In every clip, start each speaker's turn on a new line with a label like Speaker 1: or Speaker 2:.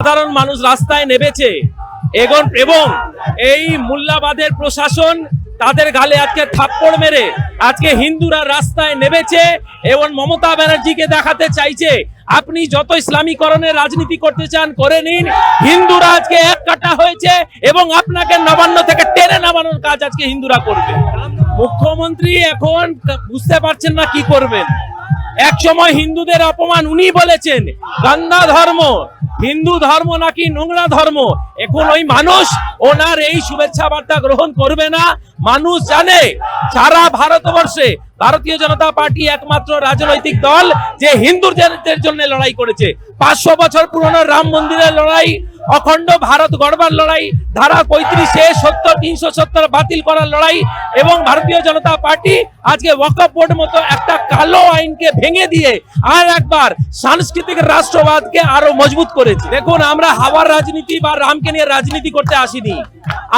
Speaker 1: সাধারণ মানুষ রাস্তায় নেমেছে। এবং এবং এই মুল্লাবাদের প্রশাসন তাদের গালে আজকে থাপ্পড় মেরে, আজকে হিন্দুরা রাস্তায় নেমেছে। এবং মমতা ব্যানার্জিকে দেখাতে চাইছে, আপনি যত ইসলামীকরণের রাজনীতি করতে চান করে নিন। হিন্দুরা আজকে এক কাটা হয়েছে এবং আপনাকে নবান্ন থেকে টেনে নামানোর কাজ আজকে হিন্দুরা করবে। মুখ্যমন্ত্রী এখন বুঝতে পারছেন না কি করবেন। এক সময় হিন্দুদের অপমান উনি বলেছেন, গান্ধা ধর্ম হিন্দু ধর্ম নাকি নোংরা ধর্ম? এখন ওই মানুষ ওনার এই শুভেচ্ছা বার্তা গ্রহণ করবে না। মানুষ জানে সারা ভারতবর্ষে ভারতীয় জনতা পার্টি একমাত্র রাজনৈতিক দল যে হিন্দুদের জন্য লড়াই করেছে। পাঁচশো বছর পুরনো রাম মন্দিরের লড়াই, অখণ্ড ভারত গড়বার লড়াই ধারা পঁয়ত্রিশে সত্তর তিনশো সত্তর বাতিল করার লড়াই এবং ভারতীয় জনতা পার্টি আজকে ওয়াকফ বোর্ড মতো একটা কালো আইনকে ভেঙে দিয়ে আর একবার সাংস্কৃতিক রাষ্ট্রবাদকে আরও মজবুত করেছে। দেখুন, আমরা হাওয়ার রাজনীতি বা রামকে নিয়ে রাজনীতি করতে আসিনি।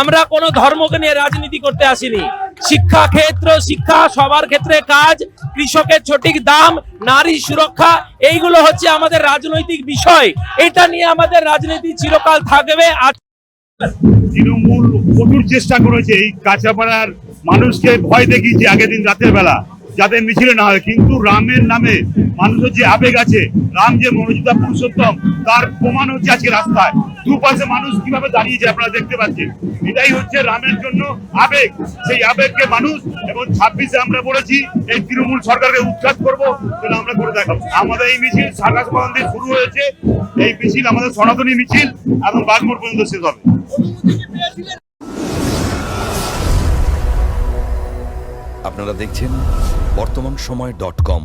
Speaker 1: আমরা কোনো ধর্মকে নিয়ে রাজনীতি করতে আসিনি। শিক্ষা ক্ষেত্র, শিক্ষা সবার ক্ষেত্রে কাজ, কৃষকের সঠিক দাম, নারী সুরক্ষা, এইগুলো হচ্ছে আমাদের রাজনৈতিক বিষয়। এটা নিয়ে আমাদের রাজনীতি চিরকাল থাকবে।
Speaker 2: তৃণমূল কঠোর চেষ্টা করেছে এই কাঁচাপাড়ার মানুষকে ভয় দেখিয়েছে আগের দিন রাতের বেলা, যাতে মিছিলে না হয়। কিন্তু রামের নামে মানুষের যে আবেগ আছে, রাম যে মনোজিতা পুরুষোত্তম, তার প্রমাণ হচ্ছে আজকে রাস্তায়। দুপাশে মানুষ কীভাবে দাঁড়িয়েছে আপনারা দেখতে পাচ্ছেন। এটাই হচ্ছে রামের জন্য আবেগ। সেই আবেগকে মানুষ এবং ছাব্বিশে আমরা বলেছি, এই তৃণমূল সরকারকে উৎখাত করব আমরা করে দেখাবো। আমাদের এই মিছিল সাকাশ বাগান শুরু হয়েছে। এই মিছিল আমাদের সনাতনী মিছিল এবং বাগমোড় পর্যন্ত শেষ হবে।
Speaker 3: আপনারা দেখছেন বর্তমান সময় ডট কম।